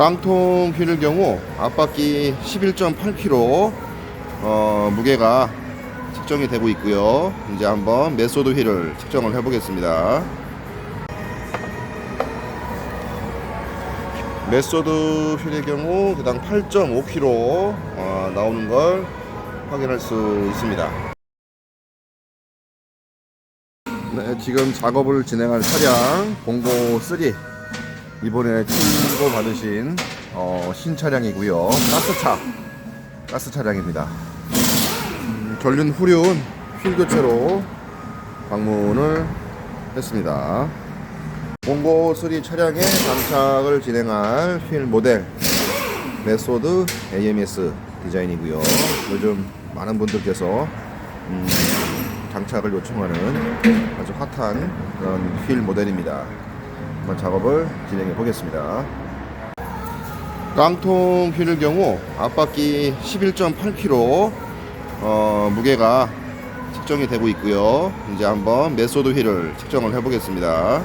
깡통 휠의 경우 앞바퀴 11.8kg 어, 무게가 측정이 되고 있고요. 이제 한번 메소드 휠을 측정을 해 보겠습니다. 메소드 휠의 경우 그당 8.5kg 어, 나오는 걸 확인할 수 있습니다. 네, 지금 작업을 진행할 차량 봉고 3 이번에 출고 받으신 어, 신 차량이고요. 가스차 가스 차량입니다. 음, 전륜 후륜 휠 교체로 방문을 했습니다. 봉고 3 차량에 장착을 진행할 휠 모델 메소드 AMS 디자인이고요. 요즘 많은 분들께서 음, 장착을 요청하는 아주 핫한 그런 휠 모델입니다. 한번 작업을 진행해 보겠습니다. 깡통 휠의 경우 앞바퀴 11.8kg 어, 무게가 측정이 되고 있고요. 이제 한번 메소드 휠을 측정을 해 보겠습니다.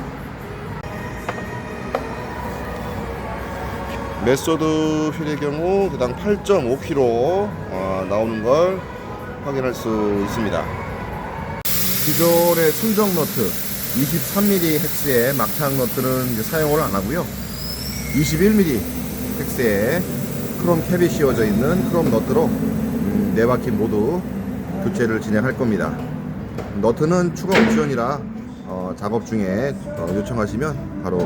메소드 휠의 경우 그당 8.5kg 어, 나오는 걸 확인할 수 있습니다. 기존의 순정 너트 23mm 헥스의 막창 너트는 사용을 안 하고요. 21mm 헥스에 크롬 캡이 씌워져 있는 크롬 너트로 음, 네 바퀴 모두 교체를 진행할 겁니다. 너트는 추가 옵션이라 어, 작업 중에 어, 요청하시면 바로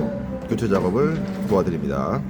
교체 작업을 도와드립니다.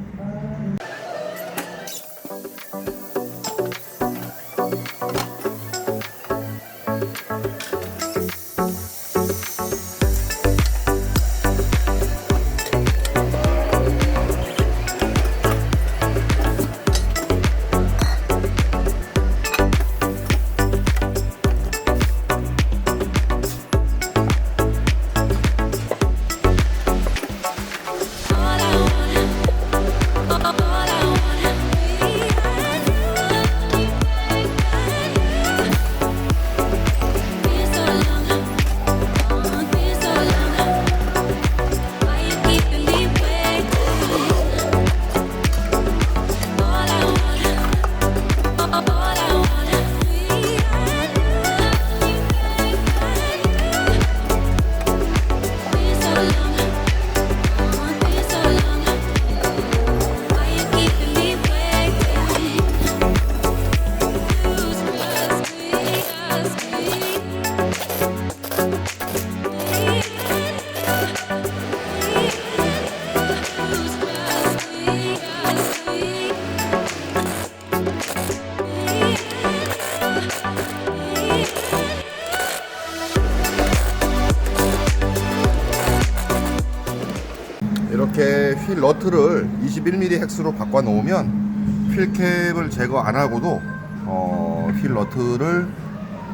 이렇게 휠 너트를 21mm 헥스로 바꿔 놓으면 휠캡을 제거 안 하고도 어, 휠 너트를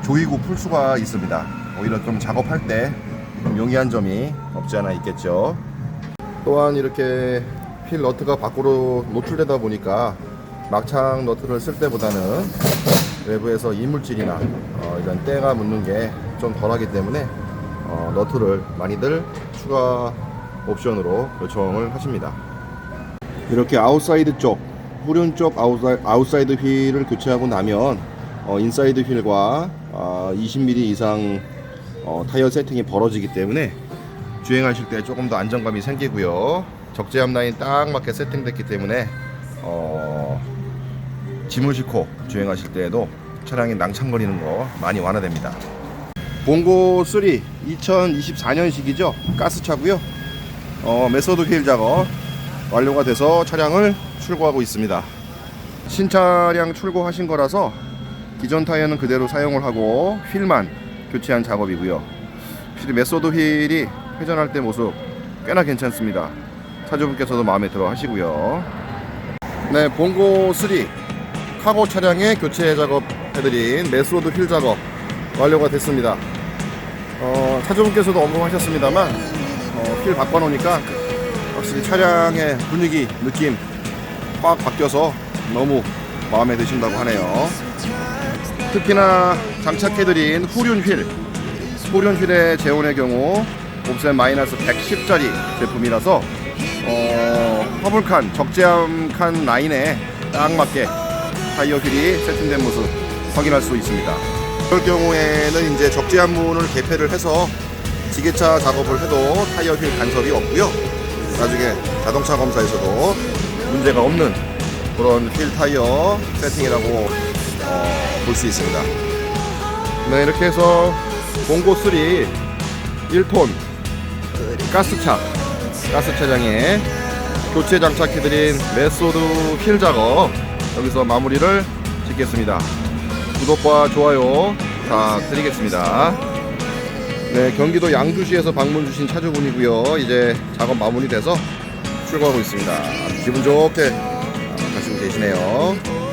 조이고 풀 수가 있습니다. 오히려 좀 작업할 때 좀 용이한 점이 없지 않아 있겠죠. 또한 이렇게 휠 너트가 밖으로 노출되다 보니까 막창 너트를 쓸 때보다는 외부에서 이물질이나 어, 이런 때가 묻는 게 좀 덜하기 때문에 어, 너트를 많이들 추가 옵션으로 요청을 하십니다. 이렇게 아웃사이드 쪽, 후륜 쪽 아웃사이, 아웃사이드 휠을 교체하고 나면 어, 인사이드 휠과 어, 20mm 이상 어, 타이어 세팅이 벌어지기 때문에 주행하실 때 조금 더 안정감이 생기고요. 적재함 라인 딱 맞게 세팅됐기 때문에 어, 짐을 싣고 주행하실 때에도 차량이 낭창거리는 거 많이 완화됩니다. 봉고 3 2024년식이죠. 가스차고요. 어, 메소드 휠 작업 완료가 돼서 차량을 출고하고 있습니다. 신차량 출고하신 거라서 기존 타이어는 그대로 사용을 하고 휠만 교체한 작업이고요. 확실히 메소드 휠이 회전할 때 모습 꽤나 괜찮습니다. 차주분께서도 마음에 들어 하시고요. 네, 봉고 3 카고 차량에 교체 작업 해드린 메소드 휠 작업 완료가 됐습니다. 어, 차주분께서도 언급하셨습니다만 어, 휠 바꿔놓으니까 확실히 차량의 분위기, 느낌 확 바뀌어서 너무 마음에 드신다고 하네요. 특히나 장착해드린 후륜 휠, 후륜 휠의 재온의 경우 옵션 마이너스 110짜리 제품이라서 어, 허블칸 적재함 칸 라인에 딱 맞게 타이어 휠이 세팅된 모습 확인할 수 있습니다. 그럴 경우에는 이제 적재함 문을 개폐를 해서 지게차 작업을 해도 타이어 휠 간섭이 없고요. 나중에 자동차 검사에서도 문제가 없는 그런 휠 타이어 세팅이라고 어, 볼수 있습니다. 네, 이렇게 해서 봉고 3 1톤 가스차 가스 차량에 교체 장착해드린 메소드 휠 작업 여기서 마무리를 짓겠습니다. 구독과 좋아요 부탁드리겠습니다. 네, 경기도 양주시에서 방문 주신 차주분이고요. 이제 작업 마무리돼서 출고하고 있습니다. 기분 좋게 가시고 계시네요.